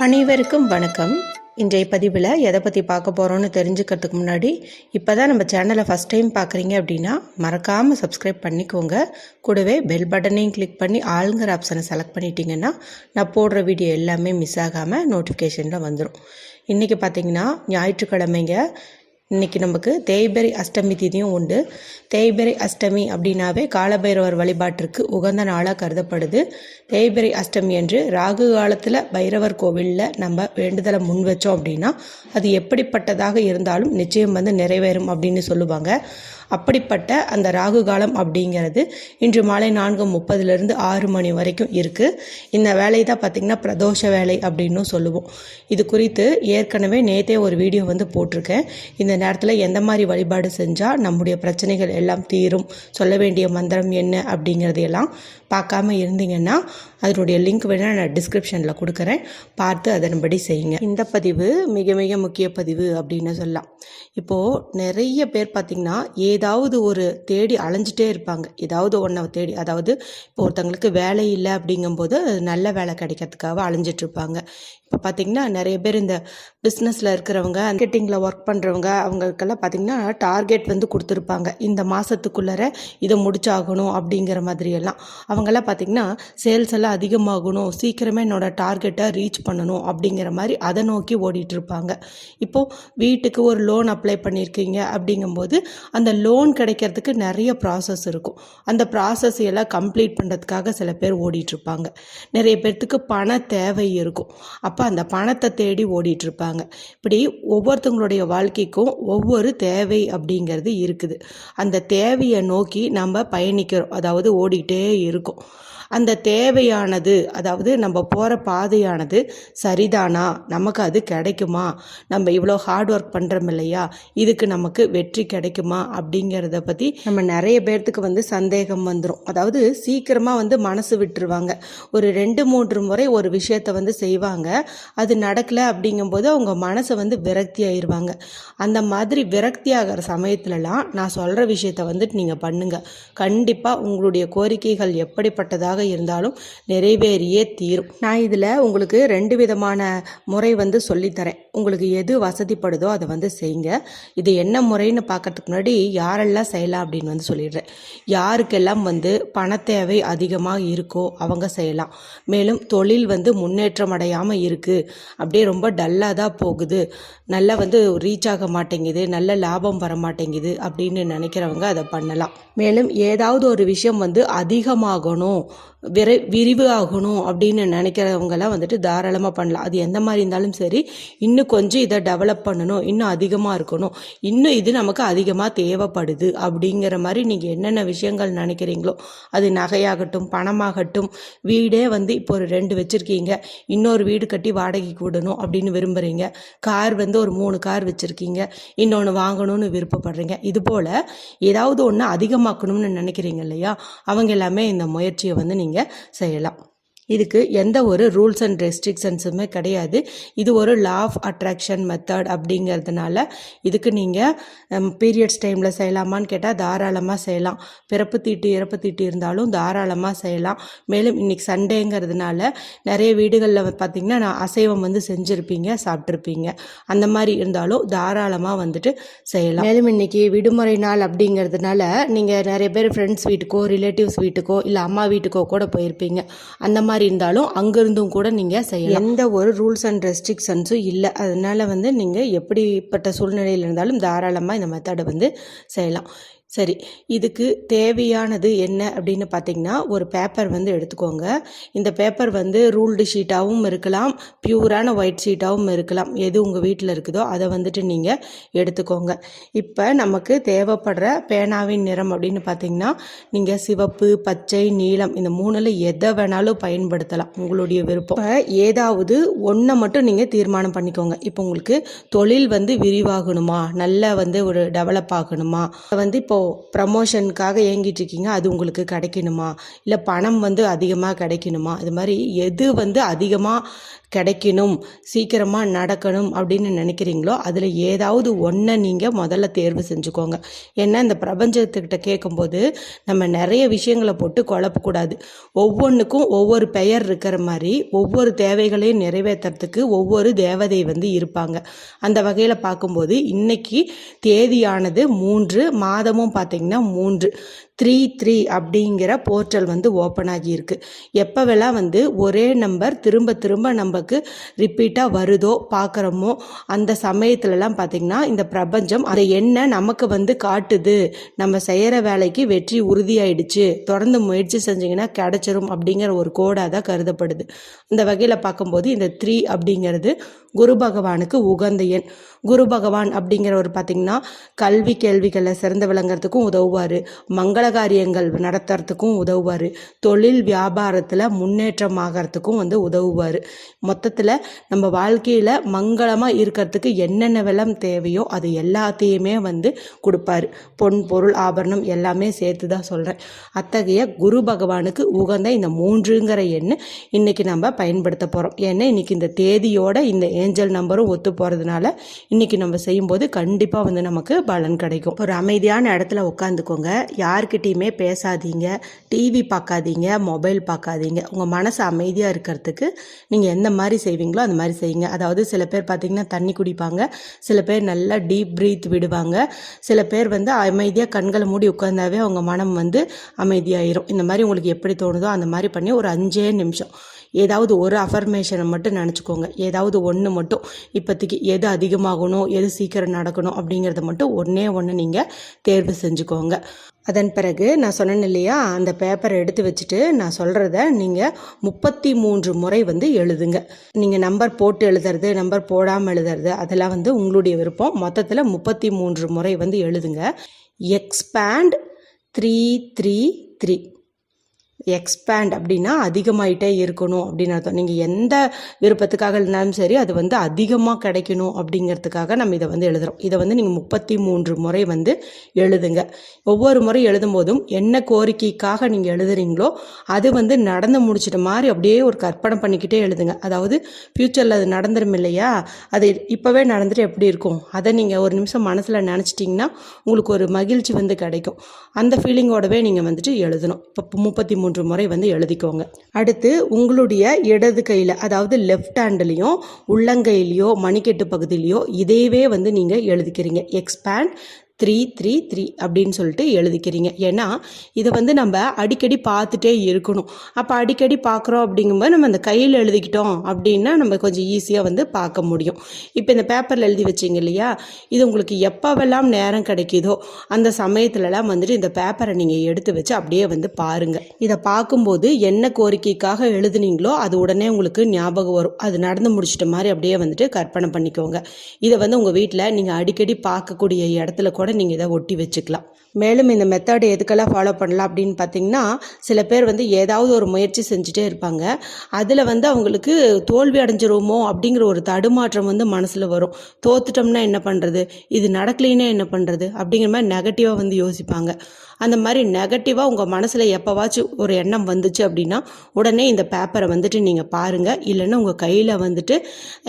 அனைவருக்கும் வணக்கம். இன்றைய பதிவில் எதை பற்றி பார்க்க போகிறோன்னு தெரிஞ்சுக்கிறதுக்கு முன்னாடி இப்போ தான் நம்ம சேனலை ஃபஸ்ட் டைம் பார்க்குறீங்க அப்படின்னா மறக்காமல் சப்ஸ்கிரைப் பண்ணிக்கோங்க. கூடவே பெல் பட்டனையும் கிளிக் பண்ணி ஆளுங்கிற ஆப்ஷனை செலக்ட் பண்ணிட்டீங்கன்னா நான் போடுற வீடியோ எல்லாமே மிஸ் ஆகாமல் நோட்டிஃபிகேஷனில் வந்துடும் இன்றைக்கி பார்த்தீங்கன்னா ஞாயிற்றுக்கிழமைங்க. இன்னைக்கு நமக்கு தேய்பெரி அஷ்டமி திதியும் உண்டு. தேய்பெரி அஷ்டமி அப்படின்னாவே காலபைரவர் வழிபாட்டிற்கு உகந்த நாளாக கருதப்படுது. தேய்பெரி அஷ்டமி என்று ராகு காலத்தில் பைரவர் கோவிலில் நம்ம வேண்டுதலை முன் வச்சோம் அப்படின்னா அது எப்படிப்பட்டதாக இருந்தாலும் நிச்சயம் வந்து நிறைவேறும் அப்படின்னு சொல்லுவாங்க. அப்படிப்பட்ட அந்த ராகு காலம் அப்படிங்கிறது இன்று மாலை நான்கு முப்பதுலேருந்து ஆறு மணி வரைக்கும் இருக்குது இந்த வேலை தான் பார்த்திங்கன்னா பிரதோஷ வேலை அப்படின்னும் சொல்லுவோம். இது குறித்து ஏற்கனவே நேற்றே ஒரு வீடியோ வந்து போட்டிருக்கேன். இந்த நேரத்தில் எந்த மாதிரி வழிபாடு செஞ்சால் நம்முடைய பிரச்சனைகள் எல்லாம் தீரும் சொல்ல வேண்டிய மந்திரம் என்ன அப்படிங்கிறதையெல்லாம் பார்க்காம இருந்தீங்கன்னா அதனுடைய லிங்க் வேணால் நான் டிஸ்கிரிப்ஷனில் கொடுக்குறேன். பார்த்து அதன்படி செய்யுங்க. இந்த பதிவு மிக மிக முக்கிய பதிவு அப்படின்னு சொல்லலாம். இப்போது நிறைய பேர் பார்த்திங்கன்னா ஏதாவது ஒரு தேடி அலைஞ்சிட்டே இருப்பாங்க. ஏதாவது ஒன்றை தேடி அதாவது இப்போ ஒருத்தங்களுக்கு வேலை இல்லை அப்படிங்கும்போது நல்ல வேலை கிடைக்கிறதுக்காக அலைஞ்சிட்ருப்பாங்க இப்போ பார்த்திங்கன்னா நிறைய பேர் இந்த பிஸ்னஸில் இருக்கிறவங்க மார்க்கெட்டிங்கில் ஒர்க் பண்ணுறவங்க அவங்களுக்கெல்லாம் பார்த்திங்கன்னா டார்கெட் வந்து கொடுத்துருப்பாங்க. இந்த மாதத்துக்குள்ளே இதை முடிச்சாகணும் அப்படிங்கிற மாதிரியெல்லாம். அவங்கெல்லாம் பார்த்திங்கன்னா சேல்ஸ் எல்லாம் அதிகமாகணும் சீக்கிரமே என்னோடய டார்கெட்டை ரீச் பண்ணணும் அப்படிங்கிற மாதிரி அதை நோக்கி ஓடிட்டு இருப்பாங்க. இப்போது வீட்டுக்கு ஒரு லோன் அப்ளை பண்ணியிருக்கீங்க அப்படிங்கும்போது அந்த லோன் கிடைக்கிறதுக்கு நிறைய ப்ராசஸ் இருக்கும். அந்த ப்ராசஸ் எல்லாம் கம்ப்ளீட் பண்ணுறதுக்காக சில பேர் ஓடிட்டுருப்பாங்க. நிறைய பேர்த்துக்கு பண தேவை இருக்கும். அப்போ அந்த பணத்தை தேடி ஓடிட்டுருப்பாங்க. இப்படி ஒவ்வொருத்தவங்களுடைய வாழ்க்கைக்கும் ஒவ்வொரு தேவை அப்படிங்கிறது இருக்குது. அந்த தேவையை நோக்கி நம்ம பயணிக்கிறோம். அதாவது ஓடிட்டே இருக்கோம். அந்த தேவையானது அதாவது நம்ம போகிற பாதையானது சரிதானா? நமக்கு அது கிடைக்குமா? நம்ம இவ்வளோ ஹார்ட் ஒர்க் பண்ணுறோம் இல்லையா? இதுக்கு நமக்கு வெற்றி கிடைக்குமா? அப்படிங்கிறத பற்றி நம்ம நிறைய பேர்த்துக்கு வந்து சந்தேகம் வந்துடும் அதாவது சீக்கிரமாக வந்து மனசு விட்டுருவாங்க. ஒரு ரெண்டு மூன்று முறை ஒரு விஷயத்தை வந்து செய்வாங்க. அது நடக்கலை அப்படிங்கும்போது அவங்க மனசை வந்து விரக்தி ஆயிடுவாங்க அந்த மாதிரி விரக்தி ஆகிற சமயத்துலலாம் நான் சொல்கிற விஷயத்தை வந்துட்டு நீங்கள் பண்ணுங்கள் கண்டிப்பாக உங்களுடைய கோரிக்கைகள் எப்படிப்பட்டதாக இருந்தாலும் நிறைவேறியே தீரும். நான் இதில் உங்களுக்கு ரெண்டு விதமான முறை வந்து சொல்லித்தரேன் உங்களுக்கு எது வசதிப்படுதோ அதை வந்து செய்யுங்க. இது என்ன முறைன்னு பார்க்கறதுக்கு முன்னாடி யாரெல்லாம் செய்யலாம் அப்படின்னு வந்து சொல்லிடுறேன். யாருக்கெல்லாம் வந்து பண தேவை அதிகமாக இருக்கோ அவங்க செய்யலாம். மேலும் தொழில் வந்து முன்னேற்றம் அடையாமல் இருக்குது அப்படியே ரொம்ப டல்லாக தான் போகுது. நல்லா வந்து ரீச் ஆக மாட்டேங்குது. நல்ல லாபம் வர மாட்டேங்குது அப்படின்னு நினைக்கிறவங்க அதை பண்ணலாம். மேலும் ஏதாவது ஒரு விஷயம் வந்து அதிகமாகணும் விரை விரிவு ஆகணும் அப்படின்னு நினைக்கிறவங்கலாம் வந்துட்டு தாராளமாக பண்ணலாம். அது எந்த மாதிரி இருந்தாலும் சரி இன்னும் கொஞ்சம் இதை டெவலப் பண்ணணும் இன்னும் அதிகமாக இருக்கணும் இன்னும் இது நமக்கு அதிகமாக தேவைப்படுது அப்படிங்கிற மாதிரி நீங்கள் என்னென்ன விஷயங்கள் நினைக்கிறீங்களோ அது நகையாகட்டும் பணமாகட்டும் வீடே வந்து இப்போ ஒரு ரெண்டு வச்சுருக்கீங்க இன்னொரு வீடு கட்டி வாடகைக்கு விடணும் அப்படின்னு விரும்புகிறீங்க கார் வந்து ஒரு மூணு கார் வச்சுருக்கீங்க இன்னொன்று வாங்கணும்னு விருப்பப்படுறீங்க இது போல் ஏதாவது ஒன்று அதிகமாக்கணும்னு நினைக்கிறீங்க இல்லையா அவங்க எல்லாமே இந்த முயற்சியை வந்து நீங்கள் செய்யலாம். இதுக்கு எந்த ஒரு ரூல்ஸ் அண்ட் ரெஸ்ட்ரிக்ஷன்ஸுமே கிடையாது. இது ஒரு லா ஆஃப் அட்ராக்ஷன் மெத்தட் அப்படிங்கிறதுனால இதுக்கு நீங்கள் பீரியட்ஸ் டைமில் செய்யலாமான்னு கேட்டால் தாராளமாக செய்யலாம். பிறப்பு தீட்டு இறப்பு தீட்டு இருந்தாலும் தாராளமாக செய்யலாம். மேலும் இன்றைக்கி சண்டேங்கிறதுனால நிறைய வீடுகளில் பார்த்திங்கன்னா நான் அசைவம் வந்து செஞ்சுருப்பீங்க சாப்பிட்ருப்பீங்க அந்த மாதிரி இருந்தாலும் தாராளமாக வந்துட்டு செய்யலாம். மேலும் இன்றைக்கி விடுமுறை நாள் அப்படிங்கிறதுனால நீங்கள் நிறைய பேர் ஃப்ரெண்ட்ஸ் வீட்டுக்கோ ரிலேட்டிவ்ஸ் வீட்டுக்கோ இல்லை அம்மா வீட்டுக்கோ கூட போயிருப்பீங்க. அந்த மாதிரி இருந்தாலும் அங்கிருந்தும் கூட நீங்கள் செய்யலாம். எந்த ஒரு ரூல்ஸ் அண்ட் ரெஸ்ட்ரிக்ஷன்ஸும் இல்லை. அதனால் வந்து நீங்கள் எப்படிப்பட்ட சூழ்நிலையில் இருந்தாலும் தாராளமாக இந்த மெத்தடை வந்து செய்யலாம். சரி இதுக்கு தேவையானது என்ன அப்படின்னு பார்த்தீங்கன்னா ஒரு பேப்பர் வந்து எடுத்துக்கோங்க. இந்த பேப்பர் வந்து ரூல்டு ஷீட்டாகவும் இருக்கலாம் பியூரான ஒயிட் ஷீட்டாகவும் இருக்கலாம். எது உங்கள் வீட்டில் இருக்குதோ அதை வந்துட்டு நீங்கள் எடுத்துக்கோங்க. இப்போ நமக்கு தேவைப்படுற பேனாவின் நிறம் அப்படின்னு பார்த்தீங்கன்னா நீங்கள் சிவப்பு பச்சை நீலம் இந்த மூணில் எதை வேணாலும் பயன்படுத்தலாம் உங்களுடைய விருப்பம். இப்போ ஏதாவது ஒன்றை மட்டும் நீங்கள் தீர்மானம் பண்ணிக்கோங்க. இப்போ உங்களுக்கு தொழில் வந்து விரிவாகணுமா? நல்லா வந்து ஒரு டெவலப் ஆகணுமா? வந்து இப்போ ப்ரமோஷனுக்காக ஏங்கிட்டு இருக்கீங்க அது உங்களுக்கு கிடைக்கணுமா? இல்லை பணம் வந்து அதிகமாக கிடைக்கணுமா? இது மாதிரி எது வந்து அதிகமாக கிடைக்கணும் சீக்கிரமாக நடக்கணும் அப்படின்னு நினைக்கிறீங்களோ அதில் ஏதாவது ஒன்றை நீங்கள் முதல்ல தேர்வு செஞ்சுக்கோங்க. ஏன்னா இந்த பிரபஞ்சத்துக்கிட்ட கேட்கும்போது நம்ம நிறைய விஷயங்களை போட்டு குழப்பக்கூடாது. ஒவ்வொன்றுக்கும் ஒவ்வொரு பெயர் இருக்கிற மாதிரி ஒவ்வொரு தேவைகளையும் நிறைவேற்றுறதுக்கு ஒவ்வொரு தேவதை வந்து இருப்பாங்க. அந்த வகையில் பார்க்கும்போது இன்னைக்கு தேதியானது மூன்று மாதமும் பார்த்திங்கன்னா மூன்று. த்ரீ த்ரீ அப்படிங்கிற போர்ட்டல் வந்து ஓப்பன் ஆகியிருக்கு. எப்போவெல்லாம் வந்து ஒரே நம்பர் திரும்ப திரும்ப நம்ம நமக்கு ரிப்பீட்டாக வருதோ பார்க்குறோமோ அந்த சமயத்துலலாம் பார்த்திங்கன்னா இந்த பிரபஞ்சம் அதை என்ன நமக்கு வந்து காட்டுது நம்ம செய்கிற வேலைக்கு வெற்றி உறுதியாயிடுச்சு தொடர்ந்து முயற்சி செஞ்சிங்கன்னா கிடச்சிரும் அப்படிங்கிற ஒரு கோடாக தான் கருதப்படுது. இந்த வகையில் பார்க்கும்போது இந்த த்ரீ அப்படிங்கிறது குரு பகவானுக்கு உகந்த எண். குரு பகவான் அப்படிங்கிறவர் பார்த்திங்கன்னா கல்வி கேள்விகளில் சிறந்து விளங்குறதுக்கும் உதவுவார் மங்கள காரியங்கள் நடத்துறதுக்கும் உதவுவார் தொழில் வியாபாரத்தில் முன்னேற்றம் ஆகிறதுக்கும் வந்து உதவுவார். மொத்தத்தில் நம்ம வாழ்க்கையில் மங்களமாக இருக்கிறதுக்கு என்னென்ன வெள்ளம் தேவையோ அது எல்லாத்தையுமே வந்து கொடுப்பாரு. பொன் பொருள் ஆபரணம் எல்லாமே சேர்த்து தான் சொல்கிறேன் அத்தகைய குரு பகவானுக்கு உகந்த இந்த மூன்றுங்கிற எண்ணு இன்னைக்கு நம்ம பயன்படுத்த போகிறோம் ஏன்னா இன்னைக்கு இந்த தேதியோட இந்த ஏஞ்சல் நம்பரும் ஒத்து போகிறதுனால இன்னைக்கு நம்ம செய்யும்போது கண்டிப்பாக வந்து நமக்கு பலன் கிடைக்கும். ஒரு அமைதியான இடத்துல உட்காந்துக்கோங்க. யார்கிட்டயுமே பேசாதீங்க. டிவி பார்க்காதீங்க மொபைல் பார்க்காதீங்க உங்கள் மனசு அமைதியாக இருக்கிறதுக்கு நீங்கள் எந்த மாதிரி செய்வீங்களோ அந்த மாதிரி செய்யுங்க. அதாவது சில பேர் பார்த்தீங்கன்னா தண்ணி குடிப்பாங்க. சில பேர் நல்லா டீப் ப்ரீத் விடுவாங்க. சில பேர் வந்து அமைதியாக கண்களை மூடி உட்காந்தாவே அவங்க மனம் வந்து அமைதியாயிரும். இந்த மாதிரி உங்களுக்கு எப்படி தோணுதோ அந்த மாதிரி பண்ணி ஒரு அஞ்சே நிமிஷம். ஏதாவது ஒரு அஃபர்மேஷனை மட்டும் நினச்சிக்கோங்க. ஏதாவது ஒன்று மட்டும் இப்போதைக்கு எது அதிகமாகணும் எது சீக்கிரம் நடக்கணும் அப்படிங்கிறத மட்டும் ஒன்றே ஒன்று நீங்கள் தேர்வு செஞ்சுக்கோங்க. அதன் பிறகு நான் சொன்னேன் இல்லையா அந்த பேப்பரை எடுத்து வச்சுட்டு நான் சொல்கிறத நீங்கள் முப்பத்தி மூன்று முறை வந்து எழுதுங்க. நீங்கள் நம்பர் போட்டு எழுதுறது நம்பர் போடாமல் எழுதுறது அதெல்லாம் வந்து உங்களுடைய விருப்பம். மொத்தத்தில் முப்பத்தி மூன்று முறை வந்து எழுதுங்க. Expand three three three expand அப்படின்னா அதிகமாயிட்டே இருக்கணும் அப்படின்னு அர்த்தம். நீங்கள் எந்த விருப்பத்துக்காக இருந்தாலும் சரி அது வந்து அதிகமாக கிடைக்கணும் அப்படிங்கிறதுக்காக நம்ம இதை வந்து எழுதுகிறோம் இதை வந்து நீங்கள் முப்பத்தி மூன்று முறை வந்து எழுதுங்க. ஒவ்வொரு முறை எழுதும் போதும் என்ன கோரிக்கைக்காக நீங்கள் எழுதுறீங்களோ அது வந்து நடந்து முடிச்சிட்ட மாதிரி அப்படியே ஒரு கற்பனை பண்ணிக்கிட்டே எழுதுங்க. அதாவது ஃப்யூச்சரில் அது நடந்துரும் இல்லையா? அது இப்போவே நடந்துட்டு எப்படி இருக்கும்? அதை நீங்கள் ஒரு நிமிஷம் மனசில் நினச்சிட்டிங்கன்னா உங்களுக்கு ஒரு மகிழ்ச்சி வந்து கிடைக்கும். அந்த ஃபீலிங்கோடவே நீங்கள் வந்துட்டு எழுதணும். இப்போ முப்பத்தி மூணு மூன்று முறை வந்து எழுதிக்கோங்க. அடுத்து உங்களுடைய இடது கையில் அதாவது லெஃப்ட் ஹேண்ட்லேயும் உள்ளங்கையிலையோ மணிக்கட்டு பகுதியிலையோ இதையவே வந்து நீங்கள் எழுதிக்கிறீங்க. எக்ஸ்பேண்ட் த்ரீ த்ரீ த்ரீ அப்படின்னு சொல்லிட்டு எழுதிக்கிறீங்க. ஏன்னா இதை வந்து நம்ம அடிக்கடி பார்த்துட்டே இருக்கணும். அப்போ அடிக்கடி பார்க்குறோம் அப்படிங்கும்போது நம்ம அந்த கையில் எழுதிக்கிட்டோம் அப்படின்னா நம்ம கொஞ்சம் ஈஸியாக வந்து பார்க்க முடியும். இப்போ இந்த பேப்பரில் எழுதி வச்சிங்க இல்லையா? இது உங்களுக்கு எப்போவெல்லாம் நேரம் கிடைக்குதோ அந்த சமயத்துலலாம் வந்துட்டு இந்த பேப்பரை நீங்கள் எடுத்து வச்சு அப்படியே வந்து பாருங்கள் இதை பார்க்கும்போது என்ன கோரிக்கைக்காக எழுதுனீங்களோ அது உடனே உங்களுக்கு ஞாபகம் வரும். அது நடந்து முடிச்சிட்ட மாதிரி அப்படியே வந்துட்டு கற்பனை பண்ணிக்கோங்க. இதை வந்து உங்கள் வீட்டில் நீங்கள் அடிக்கடி பார்க்கக்கூடிய இடத்துல கூட நீங்கள் இதை ஒட்டி வச்சுக்கலாம். மேலும் இந்த மெத்தட் எதுக்கெல்லாம் ஃபாலோ பண்ணலாம் அப்படின்னு பார்த்தீங்கன்னா சில பேர் வந்து ஏதாவது ஒரு முயற்சி செஞ்சுட்டே இருப்பாங்க. அதில் வந்து அவங்களுக்கு தோல்வி அடைஞ்சிருவோமோ அப்படிங்கிற ஒரு தடுமாற்றம் வந்து மனசில் வரும். தோத்துட்டோம்னா என்ன பண்ணுறது இது நடக்கலைன்னா என்ன பண்ணுறது அப்படிங்கிற மாதிரி நெகட்டிவாக வந்து யோசிப்பாங்க. அந்த மாதிரி நெகட்டிவாக உங்கள் மனசில் எப்போவாச்சும் ஒரு எண்ணம் வந்துச்சு அப்படின்னா உடனே இந்த பேப்பரை வந்துட்டு நீங்கள் பாருங்கள் இல்லைன்னா உங்கள் கையில் வந்துட்டு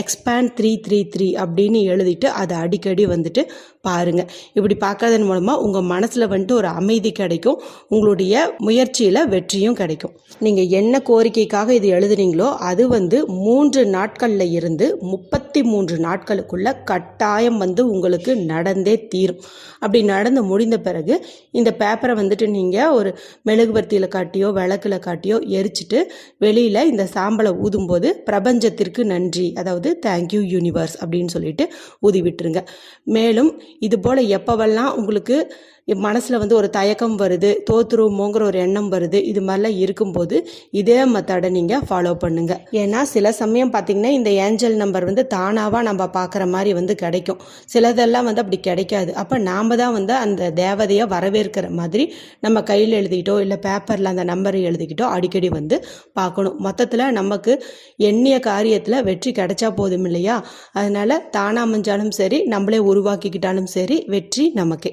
எக்ஸ்பேண்ட் த்ரீ த்ரீ த்ரீ அப்படின்னு எழுதிட்டு அதை அடிக்கடி வந்துட்டு பாருங்கள் இப்படி பார்க்கறதன் மூலமாக உங்கள் மனசு மனசில் வந்துட்டு ஒரு அமைதி கிடைக்கும். உங்களுடைய முயற்சியில் வெற்றியும் கிடைக்கும். நீங்கள் என்ன கோரிக்கைக்காக இது எழுதுனீங்களோ அது வந்து மூன்று நாட்களில் இருந்து முப்பத்தி மூன்று நாட்களுக்குள்ள கட்டாயம் வந்து உங்களுக்கு நடந்தே தீரும். அப்படி நடந்து முடிந்த பிறகு இந்த பேப்பரை வந்துட்டு நீங்கள் ஒரு மெழுகுவர்த்தியில் காட்டியோ விளக்கில் காட்டியோ எரிச்சிட்டு வெளியில் இந்த சாம்பலை ஊதும்போது பிரபஞ்சத்திற்கு நன்றி. அதாவது தேங்க்யூ யூனிவர்ஸ் அப்படின்னு சொல்லிட்டு ஊதி விட்டுருங்க மேலும் இது போல் எப்போவெல்லாம் உங்களுக்கு மனசில் வந்து ஒரு தயக்கம் வருது தோத்துருவோமோங்கிற ஒரு எண்ணம் வருது இது மாதிரிலாம் இருக்கும்போது இதே மெத்தடை நீங்கள் ஃபாலோ பண்ணுங்க. ஏன்னா சில சமயம் பார்த்தீங்கன்னா இந்த ஏஞ்சல் நம்பர் வந்து தானாவாக நம்ம பார்க்குற மாதிரி வந்து கிடைக்கும். சிலதெல்லாம் வந்து அப்படி கிடைக்காது. அப்போ நாம் தான் வந்து அந்த தேவதையை வரவேற்கிற மாதிரி நம்ம கையில் எழுதிக்கிட்டோ இல்லை பேப்பரில் அந்த நம்பரை எழுதிக்கிட்டோ அடிக்கடி வந்து பார்க்கணும். மொத்தத்தில் நமக்கு எண்ணிய காரியத்தில் வெற்றி கிடைச்சா போதும் இல்லையா? அதனால தானா அமைஞ்சாலும் சரி நம்மளே உருவாக்கிக்கிட்டாலும் சரி வெற்றி நமக்கே.